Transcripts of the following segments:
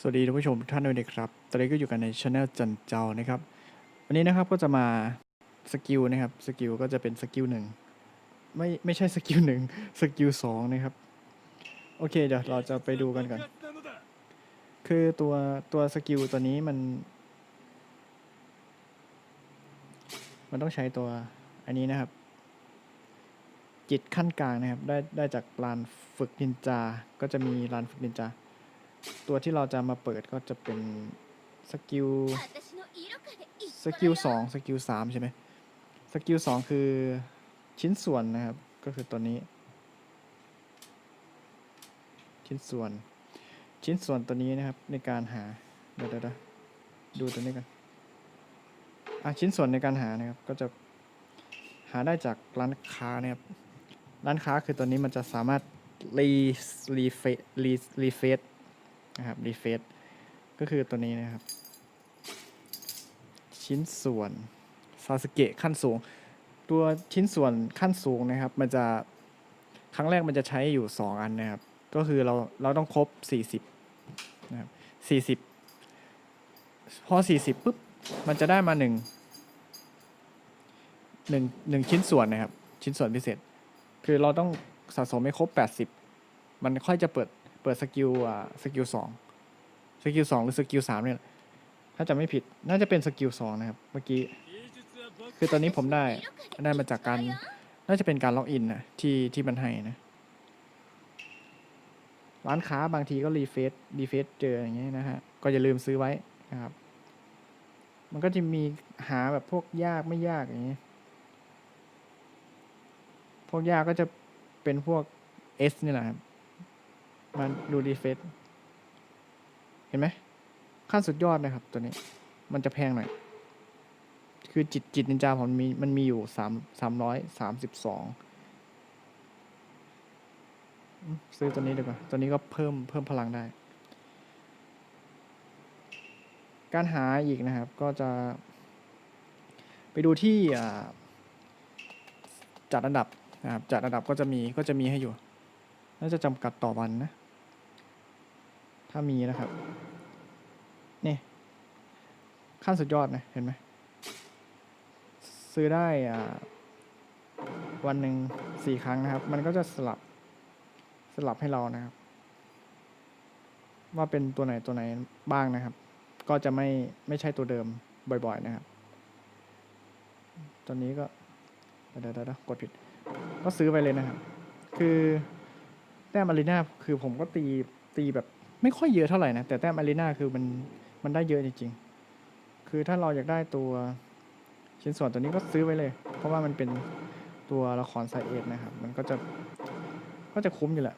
สวัสดีท่านผู้ชมทุกท่านด้วยนะครับ ตอนนี้ก็อยู่กันในช anel จันเจ้านะครับ วันนี้นะครับก็จะมาสกิลนะครับ สกิลก็จะเป็นสกิลหนึ่งไม่ไม่ใช่สกิลหนึ่งสกิลสองนะครับ โอเคเดี๋ยวเราจะไปดูกันก่อน คือตัวตัวสกิลตัวนี้มัน มันต้องใช้ตัวอันนี้นะครับ จิตขั้นกลางนะครับ ได้ได้จากลานฝึกนินจา ก็จะมีลานฝึกนินจา ตัวที่เราจะมาเปิดก็จะเป็นสกิลสกิลสองสกิลสามใช่ไหมสกิลสองคือชิ้นส่วนนะครับ ก็คือตัวนี้ ชิ้นส่วน ชิ้นส่วนตัวนี้นะครับในการหาเดี๋ยวเดี๋ยวดูตัวนี้กันอะชิ้นส่วนในการหานะครับก็จะหาได้จากร้านค้านะครับร้านค้าคือตัวนี้มันจะสามารถรีรีเฟรีรีเฟซ นะครับรีเฟซก็คือตัวนี้นะครับ ชิ้นส่วนซาสเกะขั้นสูง ตัวชิ้นส่วนขั้นสูงนะครับ มันจะครั้งแรกมันจะใช้อยู่ 2 อันนะครับ ก็คือเราเราต้องครบ 40นะครับ40 พอ 40ปุ๊บมันจะได้มา 1 1 1 ชิ้นส่วนนะครับ ชิ้นส่วนพิเศษ คือเราต้องสะสมให้ครบ 80 มันค่อยจะเปิด เปิดสกิลอ่าสกิลสองสกิลสองหรือสกิลสามเนี่ยถ้าจะไม่ผิดน่าจะเป็นสกิลสองนะครับเมื่อกี้คือตอนนี้ผมได้ได้มาจากการน่าจะเป็นการล็อกอินนะที่ที่มันให้นะร้านค้าบางทีก็รีเฟซรีเฟซเจออย่างเงี้ยนะฮะก็อย่าลืมซื้อไว้นะครับ มันก็จะมีหาแบบพวกยากไม่ยากอย่างเงี้ยพวกยากก็จะเป็นพวก S นี่แหละครับ มาดูรีเฟซเห็นไหมขั้นสุดยอดนะครับตัวนี้ มันจะแพงหน่อย คือจิตจิตนินจาผมมีมันมีอยู่สามสามร้อยสามสิบสองซื้อตัวนี้ดีกว่า ตัวนี้ก็เพิ่มเพิ่มพลังได้ การหาอีกนะครับ ก็จะ ไปดูที่จัดอันดับนะครับจัดอันดับก็จะมีก็จะมีให้อยู่ น่าจะจำกัดต่อวันนะ ถ้ามีนะครับ นี่ ขั้นสุดยอดนะ เห็นไหม ซื้อได้อ่าวันหนึ่งสี่ครั้งนะครับ มันก็จะสลับสลับให้เรานะครับ ว่าเป็นตัวไหนตัวไหนบ้างนะครับ ก็จะไม่ไม่ใช่ตัวเดิมบ่อย ๆ นะครับ ตอนนี้ก็เดี๋ยวเดี๋ยวกดผิด ก็ซื้อไปเลยนะครับ คือแต้มอารีนาคือผมก็ตีตีแบบ ไม่ค่อยเยอะเท่าไหร่นะ แต่แต้มอารีนาคือมันมันได้เยอะจริงๆ คือถ้าเราอยากได้ตัวชิ้นส่วนตัวนี้ก็ซื้อไว้เลย เพราะว่ามันเป็นตัวละครไซเอทนะครับ มันก็จะก็จะคุ้มอยู่แหละ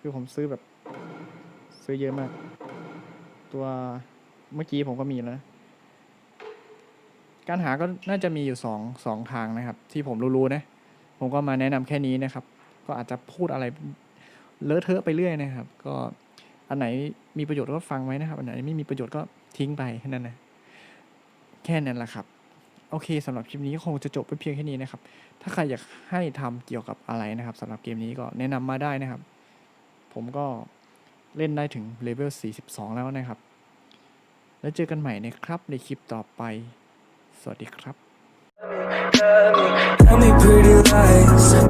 คือผมซื้อแบบ ซื้อเยอะมาก ตัวเมื่อกี้ผมก็มีแล้วนะการหาก็น่าจะมีอยู่สองสองทางนะครับ ที่ผมรู้ๆนะ ผมก็มาแนะนำแค่นี้นะครับ ก็อาจจะพูดอะไรเลอะเทอะไปเรื่อยนะครับ ก็อันไหนมีประโยชน์ก็ฟังไว้นะครับ อันไหนไม่มีประโยชน์ก็ทิ้งไปแค่นั้นนะแค่นั้นแหละครับ โอเคสำหรับคลิปนี้คงจะจบไปเพียงแค่นี้นะครับ ถ้าใครอยากให้ทำเกี่ยวกับอะไรนะครับสำหรับเกมนี้ก็แนะนำมาได้นะครับ ผมก็เล่นได้ถึงเลเวล 42 แล้วนะครับ แล้วเจอกันใหม่นะครับในคลิปต่อไป สวัสดีครับ Tell me pretty lies,